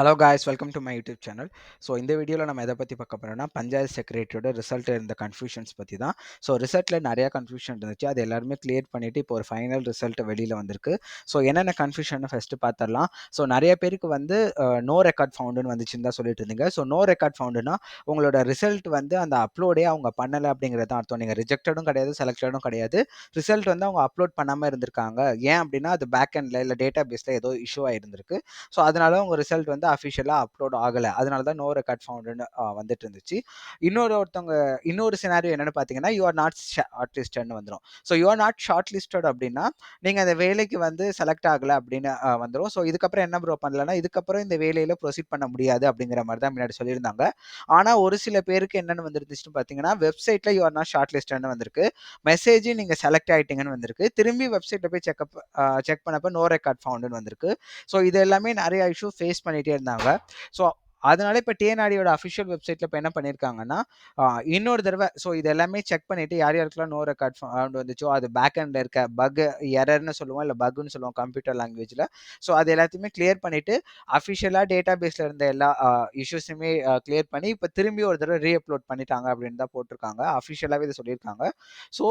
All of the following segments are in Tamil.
Hello guys welcome to my YouTube channel so இந்த வீடியோவில் நம்ம எதை பற்றி பார்க்க போகிறோம்னா பஞ்சாயத்து செக்ரட்டரியோட ரிசல்ட் இருந்த கன்ஃபியூஷன்ஸ் பற்றி தான். ஸோ ரிசல்ட்டில் நிறையா கன்ஃபியூஷன் இருந்துச்சு. அது எல்லாருமே கிளியர் பண்ணிவிட்டு இப்போ ஒரு ஃபைனல் ரிசல்ட் வெளியில் வந்திருக்கு. ஸோ என்னென்ன கன்ஃபியூஷன் ஃபஸ்ட்டு பார்த்துடலாம். ஸோ நிறைய பேருக்கு வந்து நோ ரெக்கார்ட் ஃபவுண்டுன்னு வந்துச்சுன்னு தான் சொல்லிட்டு இருந்தீங்க. ஸோ நோ ரெக்கார்ட் ஃபவுண்டுனா உங்களோட ரிசல்ட் வந்து அந்த அப்லோடே அவங்க பண்ணலை அப்படிங்கிறது தான் அர்த்தம். நீங்கள் ரிஜெக்டடும் கிடையாது செலக்டடும் கிடையாது. ரிசல்ட் வந்து அவங்க அப்லோட் பண்ணாமல் இருந்திருக்காங்க. ஏன் அப்படின்னா அது பேக் எண்டில் இல்லை டேட்டா பேஸில் ஏதோ இஷ்யூ ஆகிருந்திருக்கு ஸோ அதனால உங்கள் ரிசல்ட் வந்து அஃபிஷியலாக அப்லோட் ஆகலை. அதனால தான் நோ ரெக்கார்ட் ஃபவுண்டுன்னு வந்துட்டு இருந்துச்சு இன்னொரு ஒருத்தவங்க இன்னொரு சினாரியோ என்னென்னு பார்த்தீங்கன்னா யூ ஆர் நாட் ஷார்ட் லிஸ்டட்னு வந்துடும் so you are not shortlisted அப்படின்னா நீங்கள் அந்த வேலைக்கு வந்து செலக்ட் ஆகலை அப்படின்னு வந்துடும் ஸோ இதுக்கப்புறம் என்ன ப்ரோ பண்ணலன்னா இதுக்கப்புறம் இந்த வேலையில் ப்ரொசீட் பண்ண முடியாது அப்படிங்கிற மாதிரி தான் முன்னாடி சொல்லியிருந்தாங்க. ஆனால் ஒரு சில பேருக்கு என்னென்னு வந்துருந்துச்சுன்னு பார்த்தீங்கன்னா வெப்சைட்டில் யூ ஆர் நாட் ஷார்ட் லிஸ்டட்னு வந்திருக்கு. மெசேஜ் நீங்கள் செலக்ட் ஆகிட்டீங்கன்னு வந்திருக்கு. திரும்பி வெப்சைட்டில் போய் செக்அப் செக் பண்ணப்போ நோ ரெக்கார்ட் ஃபவுண்டுன்னு வந்திருக்கு. ஸோ இது எல்லாமே நிறைய இஷ்யூ ஃபேஸ் பண்ணிட்டு இருந்தாங்க. ஸோ அதனால இப்போ டிஎன்ஆடியோட அஃபிஷியல் வெப்சைட்டில் இப்போ என்ன பண்ணியிருக்காங்கன்னா இன்னொரு தடவை ஸோ இது எல்லாமே செக் பண்ணிவிட்டு யார் யாருக்கெல்லாம் நோ ரெக்கார்ட் ஃபவுண்ட் வந்துச்சோ அது பேக் எண்டில் இருக்க பக் எரர்னு சொல்லுவோம் இல்லை பக்குன்னு சொல்லுவோம் கம்ப்யூட்டர் லாங்குவேஜில் ஸோ அது எல்லாத்தையுமே கிளியர் பண்ணிவிட்டு அஃபிஷியலாக டேட்டா பேஸில் இருந்த எல்லா இஷ்யூஸுமே கிளியர் பண்ணி இப்போ திரும்பி ஒரு தடவை ரீ அப்லோட் பண்ணிட்டாங்க அப்படின்னு தான் போட்டிருக்காங்க. அஃபிஷியலாகவே இதை சொல்லியிருக்காங்க. ஸோ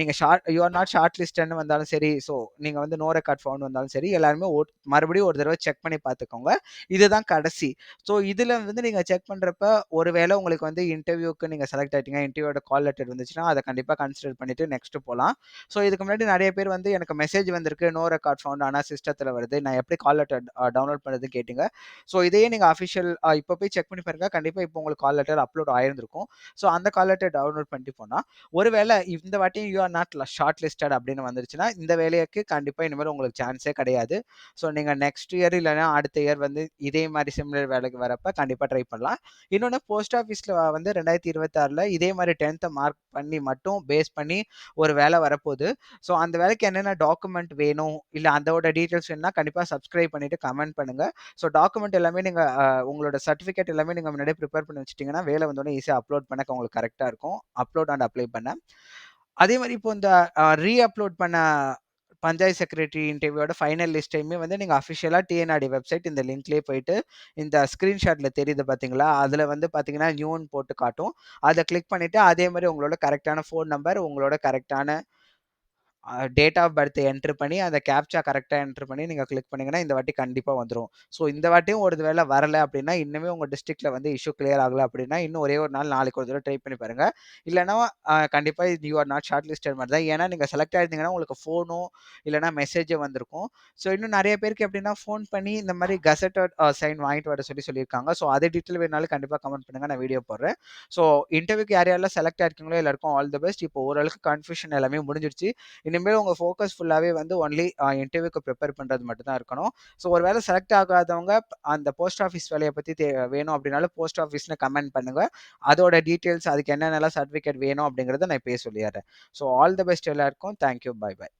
நீங்கள் short you are not short லிஸ்ட்னு வந்தாலும் சரி ஸோ நீங்கள் வந்து நோ ரெக்கார்ட் ஃபவுண்ட் வந்தாலும் சரி எல்லாருமே மறுபடியும் ஒரு தடவை செக் பண்ணி பார்த்துக்கோங்க. இதுதான் கடைசி. ஸோ இதில் வந்து நீங்கள் செக் பண்ணுறப்ப ஒருவேளை உங்களுக்கு வந்து இன்டர்வியூக்கு நீங்கள் செலக்ட் ஆகிட்டீங்க இன்டர்வியூட கால் லெட்டர் வந்துச்சுன்னா அதை கண்டிப்பாக கன்சிடர் பண்ணிவிட்டு நெக்ஸ்ட் போகலாம் ஸோ இதுக்கு முன்னாடி நிறைய பேர் வந்து எனக்கு மெசேஜ் வந்திருக்கு நோ ரெக்கார்ட் ஃபவுண்ட் ஆனால் சிஸ்டத்தில் வருது. நான் எப்படி கால் லெட்டர் டவுன்லோட் பண்ணுறது கேட்டிங்க. ஸோ இதையே நீங்கள் அஃபிஷியல் இப்போ போய் செக் பண்ணி பாருங்க. கண்டிப்பாக இப்போ உங்களுக்கு கால் லெட்டர் அப்லோட் ஆயிருந்திருக்கும். ஸோ அந்த கால் லெட்டர் டவுன்லோட் பண்ணிட்டு போனால் ஒருவேளை இந்த வாட்டியும் you are not shortlisted அப்படின்னு வந்துருச்சுன்னா இந்த வேலைக்கு கண்டிப்பாக இனிமேல் உங்களுக்கு சான்ஸே கிடையாது. ஸோ நீங்கள் நெக்ஸ்ட் இயர் இல்லைன்னா அடுத்த இயர் வந்து இதே மாதிரி சிமிலர் வேலைக்கு வர வரப்ப கண்டிப்பாக ட்ரை பண்ணலாம். இன்னொன்று போஸ்ட் ஆஃபீஸில் வந்து ரெண்டாயிரத்தி இருபத்தாறில் இதே மாதிரி டென்த்தை மார்க் பண்ணி மட்டும் பேஸ் பண்ணி ஒரு வேலை வரப்போகுது. ஸோ அந்த வேலைக்கு என்னென்ன டாக்குமெண்ட் வேணும்? இல்லை அதோட டீட்டெயில்ஸ் வேணும்னா கண்டிப்பாக சப்ஸ்கிரைப் பண்ணிவிட்டு கமெண்ட் பண்ணுங்கள் ஸோ டாக்குமெண்ட் எல்லாமே நீங்கள் உங்களோட சர்டிஃபிகேட் எல்லாமே நீங்கள் முன்னாடியே ப்ரிப்பேர் பண்ணி வச்சிட்டிங்கன்னா வேலை வந்தோடனே ஈஸியாக அப்லோட் பண்ண உங்களுக்கு கரெக்டாக இருக்கும். அப்லோட் அண்ட் அப்ளை பண்ண. அதே மாதிரி இப்போ இந்த ரீ அப்லோட் பண்ண பஞ்சாயத்து செக்ரட்டரி இன்டர்வியூட ஃபைனல் லிஸ்ட்டையுமே வந்து நீங்கள் அஃபிஷியலாக டிஎன்ஆடி வெப்சைட் இந்த லிங்க்லேயே போயிட்டு இந்த ஸ்க்ரீன்ஷாட்டில் தெரியுது பார்த்தீங்களா அதில் வந்து பார்த்தீங்கன்னா நியூன்னு போட்டு காட்டும். அதை கிளிக் பண்ணிவிட்டு அதே மாதிரி உங்களோட கரெக்டான ஃபோன் நம்பர் உங்களோட கரெக்டான டேட் ஆஃப் பர்த் என்ட்ரு பண்ணி அந்த கேப்சா கரெக்டாக என்ட்ரு பண்ணி நீங்கள் கிளிக் பண்ணிங்கன்னா இந்த வாட்டி கண்டிப்பாக வந்துடும் ஸோ இந்த வாட்டியும் ஒரு வேளை வரலை அப்படின்னா இன்னுமே உங்கள் டிஸ்ட்ரிக்டில் வந்து இஷ்யூ கிளியர் ஆகலை அப்படின்னா இன்னும் ஒரே ஒரு நாள் நாளைக்கு ஒரு தடவை ட்ரை பண்ணி பாருங்கள் இல்லைனா கண்டிப்பாக you are not shortlisted மாதிரி தான். ஏன்னா நீங்கள் செலக்ட் ஆயிருந்தீங்கன்னா உங்களுக்கு ஃபோனோ இல்லைனா மெசேஜோ வந்திருக்கும். ஸோ இன்னும் நிறைய பேருக்கு எப்படின்னா ஃபோன் பண்ணி இந்த மாதிரி கசட்டட் சைன் வாங்கிட்டு வர சொல்லி சொல்லியிருக்காங்க. ஸோ அதே டீட்டெயில் வேணாலும் கண்டிப்பாக கமெண்ட் பண்ணுங்கள் நான் வீடியோ போடுறேன். ஸோ இன்டர்வியூக்கு யார் யாரெல்லாம் செலக்ட் ஆயிருக்கீங்களோ எல்லாருக்கும் ஆல் த பெஸ்ட் இப்போ ஓரளவுக்கு கன்ஃபியூஷன் எல்லாமே முடிஞ்சிருச்சு. இனிமேல் உங்கள் ஃபோக்கஸ் ஃபுல்லாகவே வந்து ஒன்லி இன்டர்வியூக்கு ப்ரிப்பேர் பண்ணுறது மட்டும் தான் இருக்கணும். ஸோ ஒரு வேலை செலக்ட் ஆகாதவங்க அந்த போஸ்ட் ஆஃபீஸ் வேலையை பற்றி தே வேணும் அப்படின்னாலும் போஸ்ட் ஆஃபீஸ்னு கமெண்ட் பண்ணுங்கள் அதோட டீட்டெயில்ஸ் அதுக்கு என்னென்னலாம் சர்டிஃபிகேட் வேணும் அப்படிங்கிறத நான் இப்போயே சொல்லிடுறேன். ஸோ ஆல் த பெஸ்ட் எல்லாருக்கும். Thank you bye bye